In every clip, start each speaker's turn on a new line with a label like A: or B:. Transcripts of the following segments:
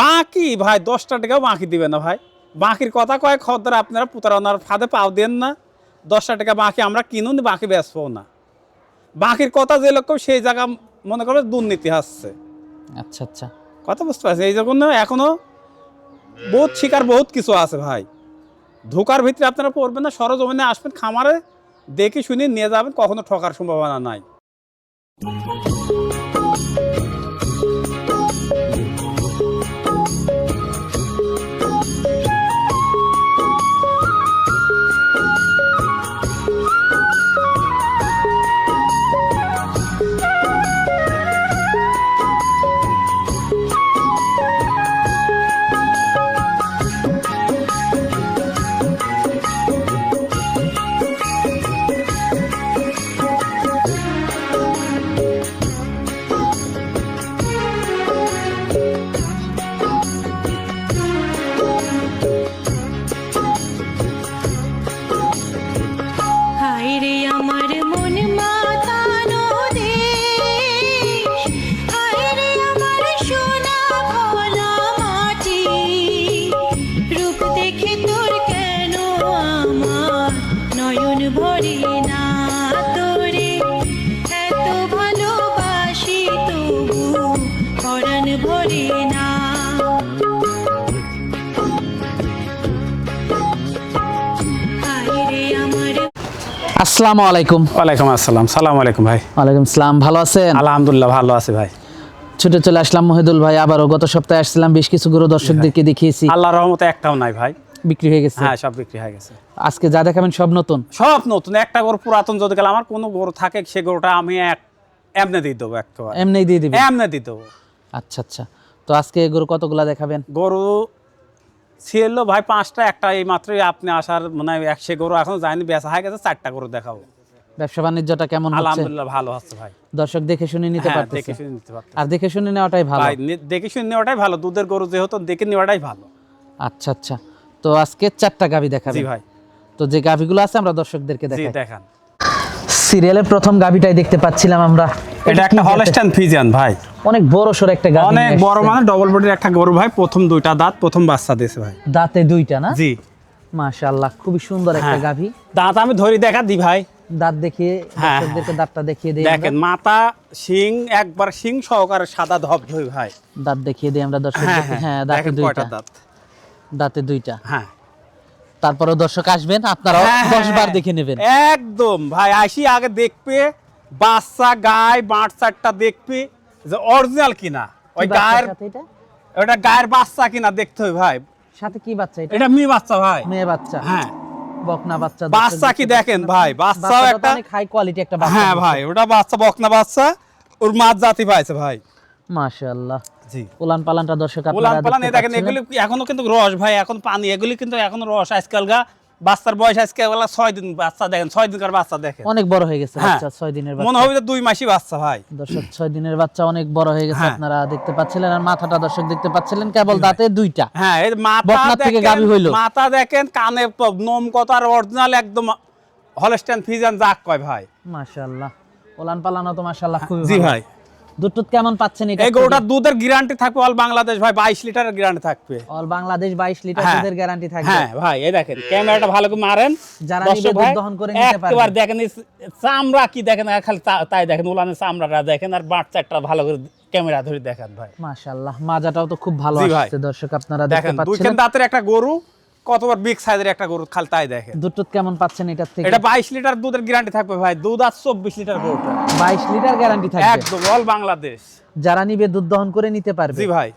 A: বাকি ভাই দশটা টাকাও বাকি দিবে না ভাই। বাকির কথা কয় খদ্দার আপনারা প্রতারণার ফাঁদে পাও দেন না। দশটা টাকা বাকি আমরা কিনুন বাকি বেচবো না। বাকির কথা যে লোক সেই জায়গা মনে করবে দুর্নীতি আসছে
B: আচ্ছা আচ্ছা।
A: কথা বুঝতে পারছি এই জন্য এখনও বহুত শিকার বহুত কিছু আছে ভাই। ধোকার ভিতরে আপনারা পড়বেন না সরজমিনে আসবেন খামারে দেখে শুনে নিয়ে যাবেন কখনো ঠকার সম্ভাবনা নাই।
B: আসসালামু আলাইকুম।
A: ওয়ালাইকুম আসসালাম। সালাম আলাইকুম ভাই।
B: ওয়ালাইকুম সালাম ভালো আছেন?
A: আলহামদুলিল্লাহ ভালো আছে ভাই।
B: ছুটে চলে আসলাম মহিদুল ভাই আবারও গত সপ্তাহে আসছিলাম বেশ কিছু গরু দর্শকদেরকে দেখিয়েছি।
A: আল্লাহর রহমতে একটাও নাই ভাই।
B: বিক্রি হয়ে গেছে।
A: হ্যাঁ সব বিক্রি হয়ে গেছে।
B: আজকে যা দেখাবেন সব নতুন?
A: সব নতুন। একটা গরু পুরাতন যদি গেলে আমার কোনো গরু থাকে সে গরুটা আমি এক এমনি দিয়ে দেবো একেবারে।
B: এমনি দিয়ে দিবেন
A: এমনি দিয়ে দেবো।
B: আচ্ছা আচ্ছা। তো আজকে গরু কতগুলা দেখাবেন?
A: গরু ছিল ভাই পাঁচটা একটা এই মাত্রই আপনি আসার মানে একশো গরু এখন যায়নি বেচা হয়ে গেছে চারটা গরু দেখাবো।
B: ব্যবসা বাণিজ্যটা কেমন হচ্ছে?
A: আলহামদুলিল্লাহ ভালো হচ্ছে ভাই।
B: দর্শক দেখে শুনে নিতে
A: হ্যাঁ
B: পারতেছে।
A: পারতেছি।
B: আর দেখে শুনে নেওয়াটাই ভালো।
A: ভাই দেখে শুনে নেওয়াটাই ভালো দুধের গরু যেহেতু দেখে নেওয়াটাই ভালো।
B: আচ্ছা আচ্ছা। তো আজকে চারটা গাভি
A: জি ভাই।
B: তো যে গাভিগুলো আছে আমরা দর্শকদেরকে দেখাই।
A: দেখান।
B: সিরিয়ালের প্রথম গাভিটাই দেখতে পাচ্ছিলাম আমরা।
A: এটা একটা হলস্টাইন ফিজিয়ান ভাই।
B: অনেক বড় সর একটা গাভি
A: অনেক বড়। মানে ডবল বডির একটা গরু ভাই। প্রথম দুইটা দাঁত প্রথম বাচ্চা দিয়েছে ভাই।
B: দাঁতে দুইটা না?
A: জি।
B: মাশাআল্লাহ খুবই সুন্দর একটা
A: হ্যাঁ।
B: গাভি।
A: দাঁত আমি ধরি দেখা দি ভাই।
B: দাঁত দেখিয়ে
A: হ্যাঁ,
B: দর্শকদেরকে দাঁতটা দেখিয়ে দিই
A: দেখেন মাথা শিং একবার শিং সহকারে সাদা ধপ ধই ভাই।
B: দাঁত দেখিয়ে দিই আমরা
A: হ্যাঁ
B: দর্শকদেরকে।
A: হ্যাঁ
B: হ্যাঁ। দাঁতে দুইটা।
A: দাঁত।
B: দাঁতে দুইটা।
A: হ্যাঁ।
B: তারপরে দর্শক আসবেন আপনারাও
A: হ্যাঁ, হ্যাঁ,
B: দশ বার
A: হ্যাঁ।
B: দেখে নেবেন।
A: একদম ভাই। আসি আগে দেখবে বাচ্চা গায়ে বাঁট চারটা দেখবে যে অরিজিনাল কিনা। ওই গায়ের ওটা গায়ের বাচ্চা কিনা দেখতে হবে ভাই।
B: সাথে কি বাচ্চা এটা?
A: এটা মেয়ে বাচ্চা ভাই।
B: মেয়ে বাচ্চা।
A: হ্যাঁ।
B: বকনা বাচ্চা
A: বাচ্চা কি দেখেন ভাই? বাচ্চাও একটা
B: অনেক হাই কোয়ালিটি একটা বাচ্চা
A: হ্যাঁ ভাই ওটা বাচ্চা বকনা বাচ্চা। ওর মাছ জাতি পাইছে ভাই।
B: মাশাআল্লাহ।
A: জি।
B: উলান পালানটা দর্শক
A: উলান পালান এই দেখেন এগুলি এখনও কিন্তু রস ভাই এখন পানি এগুলি কিন্তু এখনও রস। আজকাল গা বাচ্চার বয়স আজকাল বেলা ছয় দিন বাচ্চা দেখেন ছয় দিনকার বাচ্চা দেখেন।
B: অনেক বড় হয়ে গেছে
A: হ্যাঁ।
B: বাচ্চা ছয় দিনের
A: মনে হবে দুই মাসই বাচ্চা ভাই।
B: দর্শক ছয় দিনের বাচ্চা অনেক বড় হয়ে গেছে
A: হ্যাঁ।
B: আপনারা দেখতে পাচ্ছিলেন আর মাথাটা দর্শক দেখতে পাচ্ছিলেন কেবল দাঁতে দুইটা।
A: হ্যাঁ মাথা
B: থেকে
A: দেখেন
B: হইল।
A: মাথা দেখেন কানে নোম কত আর অরিজিনাল একদম হলস্টাইন ফিজান যাক কয় ভাই।
B: মাশাআল্লাহ। উলান পালানো তো মাশাআল্লাহ খুবই
A: জি ভাই।
B: দুধ কেমন পাচ্ছেন এটা
A: এই গরুটার দুধের গ্যারান্টি থাকবে অল বাংলাদেশ ভাই লিটারের গ্যারান্টি থাকবে
B: অল বাংলাদেশ 22 লিটার
A: হ্যাঁ।
B: দুধের গ্যারান্টি থাকবে
A: হ্যাঁ ভাই এই দেখেন ক্যামেরাটা ভালো করে মারেন
B: যারা
A: দর্শক
B: নিবে দুধ দহন করে নিতে পারবে।
A: একবার দেখেন চামড়া কি দেখেন আর খালি তাই দেখেন উলানের চামড়াটা দেখেন আর বাট চারটা ভালো করে ক্যামেরা ধরে দেখেন ভাই
B: মাশাআল্লাহ মাজাটাও তো খুব ভালো। আসছে দর্শক আপনারা দেখতে
A: দেখেন দুই দাঁতের একটা গরু কতবার বিগ সাইজের একটা গরু খালি তাই দেখেন
B: দুধ কেমন পাচ্ছেন এটার থেকে?
A: এটা বাইশ লিটার দুধের গ্যারান্টি থাকবে ভাই। দুধ আর চব্বিশ লিটার গরুটা
B: 22 লিটার গ্যারান্টি থাকবে?
A: একদম অল বাংলাদেশ।
B: যারা নিবে দুধ দহন করে নিতে পারবে?
A: জি ভাই।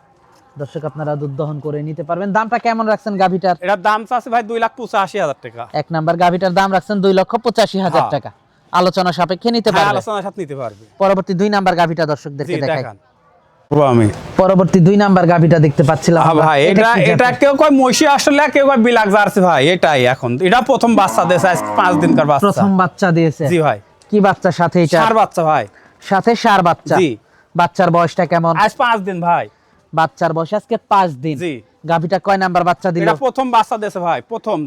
B: দর্শক আপনারা দুধ দহন করে নিতে পারবেন। দামটা কেমন রাখছেন গাভিটার?
A: এটার দাম আছে ভাই দুই লাখ পঁচাশি হাজার টাকা।
B: এক নাম্বার গাভিটার দাম রাখছেন দুই লক্ষ পঁচাশি হাজার
A: হ্যাঁ।
B: টাকা। আলোচনা সাপেক্ষে নিতে
A: হ্যাঁ
B: পারবে।
A: আলোচনার সাথে নিতে পারবে।
B: পরবর্তী দুই নাম্বার গাভিটা দর্শকদেরকে দেখাই।
A: দেখান। আমি।
B: পরবর্তী দুই নাম্বার গাভিটা দেখতে পাচ্ছিলাম
A: হ্যাঁ ভাই এটা এটা কেউ কয় মহিষী আসলে কেউ কয় বিলাক জার্সি ভাই এটাই এখন। এটা প্রথম বাচ্চা দেশে আজ পাঁচ দিনকার বাচ্চা।
B: প্রথম বাচ্চা দিয়েছে।
A: জি ভাই।
B: কি বাচ্চার সাথে এটা?
A: চার বাচ্চা ভাই।
B: সাথে সার বাচ্চা।
A: জি।
B: বাচ্চার বয়সটা কেমন?
A: আজ পাঁচ দিন ভাই।
B: বাচ্চার বয়স আজকে পাঁচ দিন।
A: জি।
B: গাভিটা কয় নাম্বার বাচ্চা দিল?
A: এটা প্রথম বাচ্চা দেশে ভাই প্রথম।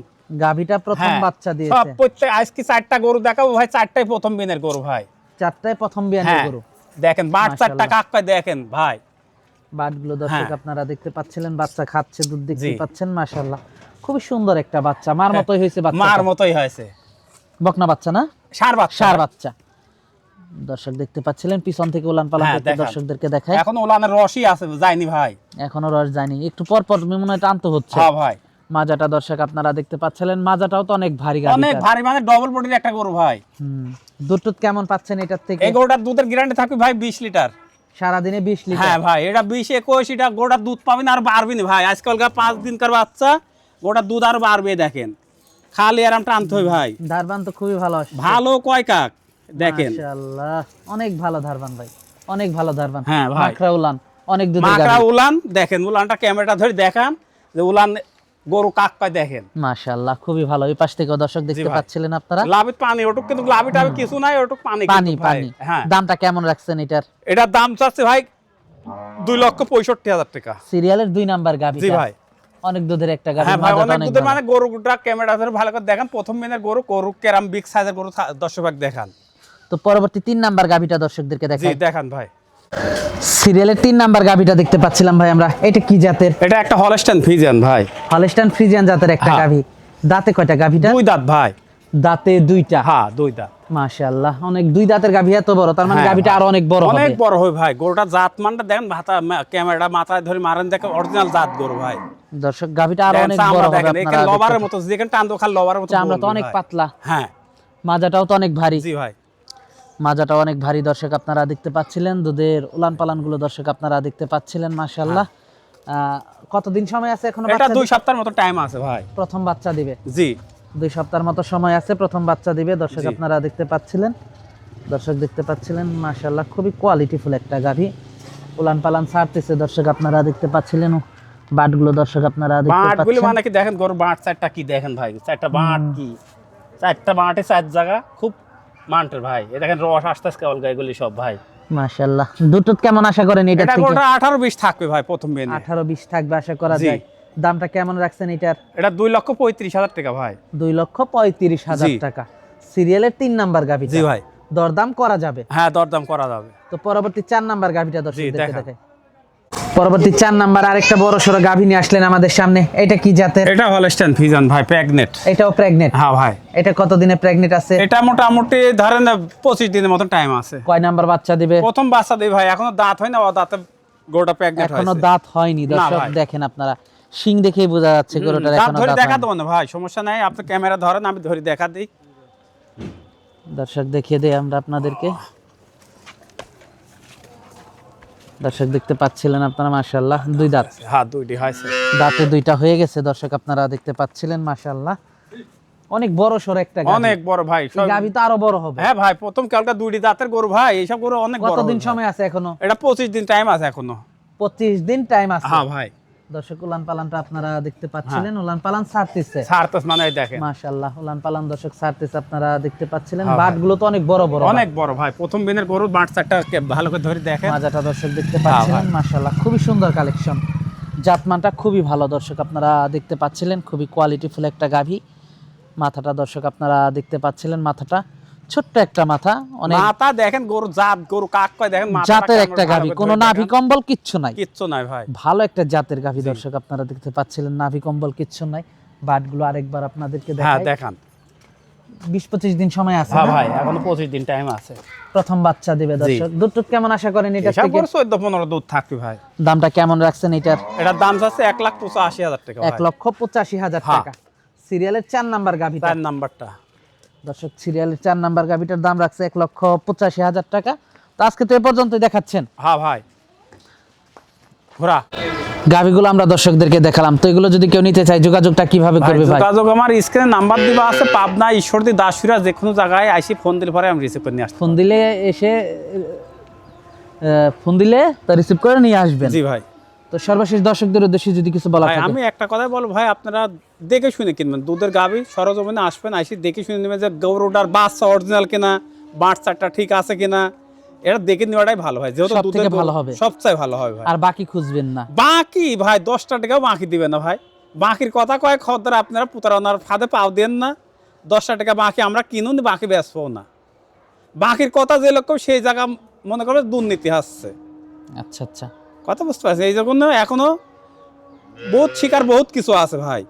B: গাভিটা প্রথম
A: হ্যাঁ।
B: বাচ্চা
A: সব প্রত্যেক আজকে চারটা গরু দেখাবো ভাই? চারটাই প্রথম দিনের গরু ভাই।
B: চারটায় প্রথম বিয়ানের
A: হ্যাঁ।
B: গরু।
A: দেখেন বাট চারটা
B: মাশাআল্লাহ।
A: কাক দেখেন ভাই।
B: বাটগুলো দর্শক
A: হ্যাঁ।
B: আপনারা দেখতে পাচ্ছিলেন বাচ্চা খাচ্ছে দুধ দেখতে পাচ্ছেন মাশাআল্লাহ। খুবই সুন্দর একটা বাচ্চা। মার মতোই হয়েছে বাচ্চা
A: মার মতোই হয়েছে।
B: বকনা বাচ্চা না?
A: সার বাচ্চা।
B: সার বাচ্চা। দর্শক দেখতে পাচ্ছিলেন পিছন থেকে উলান পালান
A: হ্যাঁ,
B: করতে দর্শকদেরকে দেখায়
A: এখন ওলানের রসই আছে যায়নি ভাই।
B: এখনও রস যায়নি। একটু পর পর মনে হয় টানতে হচ্ছে।
A: হ্যাঁ ভাই।
B: মাজাটা দর্শক আপনারা দেখতে পাচ্ছিলেন। মাজাটাও তো অনেক ভারী
A: অনেক ভারী মানে ডবল বডির একটা গরু ভাই।
B: দুধ টুধ কেমন পাচ্ছেন এটার থেকে?
A: এই গরুটার দুধের গ্যারান্টি থাকবে ভাই বিশ লিটার।
B: সারাদিনে বিশ লিটার?
A: হ্যাঁ ভাই এটা বিশ একুশ এটা গোটার দুধ পাবেন আর বাড়বে না ভাই। আজকালকার পাঁচ দিনকার বাচ্চা গোটার দুধ আর বাড়বে দেখেন। খালি আরামটা আনতে হয় ভাই।
B: ধারবান তো খুবই ভালো
A: ভালো কয় কাক দেখেন।
B: মাশাআল্লাহ অনেক ভালো ধারবান ভাই অনেক ভালো ধারবান।
A: হ্যাঁ, ভাই।
B: মাখরা উলান অনেক দুধ
A: মাকড়া উলান দেখেন উলানটা ক্যামেরাটা ধরে দেখান যে উলান গরু কাক পায় দেখেন।
B: মাশাআল্লাহ খুবই ভালো। ওই পাশ থেকে দর্শক দেখতে পাচ্ছিলেন আপনারা?
A: লাভিত পানি ওটুক কিন্তু লাভি টাভি কিছু নাই ওটুক পানি
B: পানি পানি।
A: হ্যাঁ।
B: দামটা কেমন রাখছেন এটার?
A: এটার দাম চাচ্ছে ভাই দুই লক্ষ পঁয়ষট্টি হাজার টাকা।
B: সিরিয়ালের দুই নাম্বার গাভি
A: জি ভাই।
B: অনেক দুধের একটা গাভি
A: হ্যাঁ ভাই অনেক দুধের। মানে গরুটা ক্যামেরা ধরে ভালো করে দেখান। প্রথম মেনের গরু গরু কেরাম বিগ সাইজের গরু দর্শক ভাগ দেখান।
B: তো পরবর্তী তিন নাম্বার গাভিটা দর্শকদেরকে
A: জি
B: দেখাই
A: দেখান ভাই।
B: সিরিয়ালের তিন নাম্বার গাভিটা দেখতে পাচ্ছিলাম ভাই আমরা। এটা কি জাতের?
A: এটা একটা হলস্টাইন ফিজিয়ান ভাই।
B: হলস্টাইন ফ্রিজিয়ান জাতের একটা
A: হ্যাঁ।
B: গাভি। দাঁতে কয়টা গাভিটা?
A: দুই দাঁত ভাই।
B: দাঁতে দুইটা।
A: হ্যাঁ দুই দাঁত।
B: মাশাআল্লাহ অনেক দুই দাঁতের গাভি এত বড় তার মানে
A: হ্যাঁ,
B: গাভিটা আরও অনেক বড় হবে।
A: অনেক বড় হয় ভাই গরুটা জাত মানটা দেখেন ভাতা ক্যামেরাটা মাথায় ধরে মারেন দেখেন অরিজিনাল জাত গরু ভাই।
B: দর্শক গাভিটা
A: আরও
B: অনেক বড় হবে আপনারা
A: লবারের মতো যেখানে টান খাল লবারের মতো
B: আমরা তো অনেক পাতলা।
A: হ্যাঁ।
B: মাজাটাও তো অনেক ভারী।
A: জি ভাই।
B: মাজাটাও অনেক ভারী দর্শক আপনারা দেখতে পাচ্ছিলেন। দুধের উলান পালানগুলো দর্শক আপনারা দেখতে পাচ্ছিলেন মাশাআল্লাহ। আহ, কতদিন সময় আছে এখনও
A: এটা দুই? সপ্তাহের মতো টাইম আছে ভাই।
B: প্রথম বাচ্চা দিবে?
A: জি।
B: দুই সপ্তাহের মতো সময় আছে প্রথম বাচ্চা দিবে দর্শক আপনারা দেখতে পাচ্ছিলেন। দর্শক দেখতে পাচ্ছিলেন মাশাআল্লাহ খুবই কোয়ালিটিফুল একটা গাভী। উলান পালান ছাড়তেছে দর্শক আপনারা দেখতে পাচ্ছিলেন। বাটগুলো দর্শক আপনারা দেখতে
A: বাঁটগুলি
B: পাচ্ছেন।
A: মানে কি দেখেন গরু বাঁট চারটা কি দেখেন ভাই? চারটা বাঁট কি? চারটা বাঁটে চার জায়গা খুব মানটের ভাই এ দেখেন রস আস্তে আস্তে কেবল গাইগুলি সব ভাই।
B: মাশাআল্লাহ। দুটো কেমন আশা করেন এটা
A: এটা
B: থেকে?
A: গোটা আঠারো বিশ থাকবে ভাই প্রথম বেনে।
B: আঠারো বিশ থাকবে আশা করা যায়। দামটা কেমন রাখছেন এটার
A: এটা দুই লক্ষ পঁয়ত্রিশ হাজার টাকা ভাই।
B: দুই লক্ষ পঁয়ত্রিশ হাজার
A: জি।
B: টাকা। সিরিয়ালের তিন নাম্বার গাভি
A: জি ভাই।
B: দরদাম করা যাবে।
A: হ্যাঁ দরদাম করা যাবে।
B: তো পরবর্তী চার নাম্বার গাভিটা দর্শকদেরকে
A: দেখান।
B: দেখাই। পরবর্তী চার নাম্বার আরেকটা বড় সড়ো গাভী নিয়ে আসলেন আমাদের সামনে। এটা কি জাতের?
A: এটা হলস্টাইন ফিজান ভাই প্রেগনেট।
B: এটাও প্রেগনেন্ট
A: হ্যাঁ ভাই।
B: এটা কতদিনে প্রেগনেন্ট আছে?
A: এটা মোটামুটি ধরেন পঁচিশ দিনের মতো টাইম আছে।
B: কয় নাম্বার বাচ্চা দিবে?
A: প্রথম বাচ্চা দিই ভাই। এখনও দাঁত হয় না ও দাঁতে গোটা প্রেগনেট
B: এখনও
A: হয়েছে।
B: দাঁত হয়নি দর্শক দেখেন আপনারা। শিং দেখেই বোঝা যাচ্ছে গরুটার
A: এখনও
B: দাঁত
A: দেখা। দেবো না ভাই সমস্যা নাই। আপনি ক্যামেরা ধরেন আমি ধরে দেখা দিই।
B: দর্শক দেখিয়ে দেই আমরা আপনাদেরকে। দর্শক দেখতে পাচ্ছিলেন আপনারা দুই দাঁত।
A: হ্যাঁ দুইটি হয়েছে।
B: দাঁতে দুইটা হয়ে গেছে দর্শক আপনারা দেখতে পাচ্ছিলেন মাশাআল্লাহ। অনেক বড় সর একটা
A: অনেক বড় ভাই
B: এই তো আরও বড় হবে।
A: হ্যাঁ ভাই প্রথম কালটা দুইটি দাঁতের গরু ভাই এইসব গরু অনেক বড়
B: কতদিন সময় আছে
A: এখনও? এটা পঁচিশ দিন টাইম আছে এখনও।
B: পঁচিশ দিন টাইম আছে।
A: হ্যাঁ ভাই।
B: দর্শক উলান পালানটা আপনারা দেখতে
A: হ্যাঁ।
B: পাচ্ছিলেন। উলান পালান ছাড়তেছে।
A: সারতাস মানে দেখেন।
B: মাশাআল্লাহ উলান পালান দর্শক ছাড়তেছে আপনারা দেখতে পাচ্ছিলেন।
A: হ্যাঁ,
B: বাটগুলো তো অনেক বড় বড়
A: অনেক বড় ভাই। প্রথম দিনের গরু বাঁট চারটা ভালো করে ধরে দেখেন।
B: মাজাটা দর্শক দেখতে
A: হ্যাঁ,
B: পাচ্ছিলেন। মাশাআল্লাহ খুবই সুন্দর কালেকশন। জাতমানটা খুবই ভালো দর্শক আপনারা দেখতে পাচ্ছিলেন। খুবই কোয়ালিটিফুল একটা গাভী। মাথাটা দর্শক আপনারা দেখতে পাচ্ছিলেন মাথাটা। ছোট্ট একটা মাথা অনেক
A: মাথা দেখেন গরু জাত গরু কাক কয় দেখেন
B: জাতের একটা গাভী। কোনো নাভি কম্বল কিচ্ছু নাই।
A: কিচ্ছু নাই ভাই।
B: ভালো একটা জাতের গাভী দর্শক আপনারা দেখতে পাচ্ছিলেন নাভি কম্বল কিচ্ছু নাই। বাটগুলো আরেকবার আপনাদেরকে
A: হ্যাঁ
B: দেখাই।
A: দেখান।
B: বিশ পঁচিশ দিন সময় আছে
A: হ্যাঁ ভাই এখনও পঁচিশ দিন টাইম আছে।
B: প্রথম বাচ্চা দিবে দর্শক। দুধ টুধ কেমন আশা করেন এটা থেকে?
A: চোদ্দ পনেরো দুধ থাকবে ভাই।
B: দামটা কেমন রাখছেন এটার?
A: এটার দাম যাচ্ছে এক লাখ পঁচাশি হাজার টাকা
B: এক লক্ষ পঁচাশি হাজার
A: হ্যাঁ।
B: টাকা। সিরিয়ালের চার নাম্বার গাভিটা।
A: তার নাম্বারটা।
B: দর্শক সিরিয়ালের চার নাম্বার গাভিটার দাম রাখছে এক লক্ষ পঁচাশি হাজার টাকা। তো আজকে তো এ পর্যন্তই দেখাচ্ছেন।
A: হ্যাঁ ভাই। ঘোরা।
B: গাভিগুলো আমরা দর্শকদেরকে দেখালাম। তো এগুলো যদি কেউ নিতে চায় যোগাযোগটা কীভাবে করবে ভাই?
A: যোগাযোগ আমার স্ক্রিনে নাম্বার দিবা আছে পাবনা ঈশ্বরদী দাসুরা যে কোনো জায়গায় আইসি ফোন দিলে পরে আমি রিসিভ করে নিয়ে আসতে
B: ফোন দিলে এসে ফোন দিলে তা রিসিভ করে নিয়ে আসবেন।
A: জি ভাই।
B: তো সর্বশেষ দর্শকদের উদ্দেশ্যে যদি কিছু বলা থাকে।
A: আমি একটা কথাই বলব ভাই আপনারা দেখে শুনে কিনবেন। দুধের গাবি সরজমিনে আসবেন আইসি দেখে শুনে নেবেন যে গরুটার বাচ্চা অরিজিনাল কিনা বাচ্চাটা ঠিক আছে কিনা। এটা দেখে নেওয়াটাই ভালো হয় যেহেতু দুধের
B: ভালো হবে।
A: সবচেয়ে ভালো হবে ভাই।
B: আর বাকি খুঁজবেন না।
A: বাকি ভাই দশটা টাকাও বাকি দিবে না ভাই। বাকির কথা কয় খদ্দের আপনারা প্রতারণার ফাঁদে পাও দেন না। দশটা টাকা বাকি আমরা কিনুন বাকি বেচবো না। বাকির কথা যে লোক সেই জায়গা মনে করবে দুর্নীতি আসছে
B: আচ্ছা আচ্ছা।
A: কথা বুঝতে পারছি এই জন্য এখনও বহুত শিকার বহুত কিছু আছে ভাই।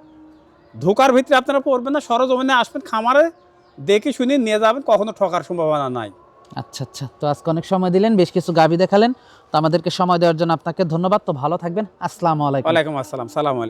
A: ধোকার ভিতরে আপনারা পড়বেন না সরজমিনে আসবেন খামারে দেখে শুনে নিয়ে যাবেন কখনো ঠকার সম্ভাবনা নাই।
B: আচ্ছা আচ্ছা। তো আজকে অনেক সময় দিলেন বেশ কিছু গাভি দেখালেন। তো আমাদেরকে সময় দেওয়ার জন্য আপনাকে ধন্যবাদ। তো ভালো থাকবেন। আসসালামু আলাইকুম।
A: ওয়ালাইকুম আসসালাম। সালাম আলাইকুম।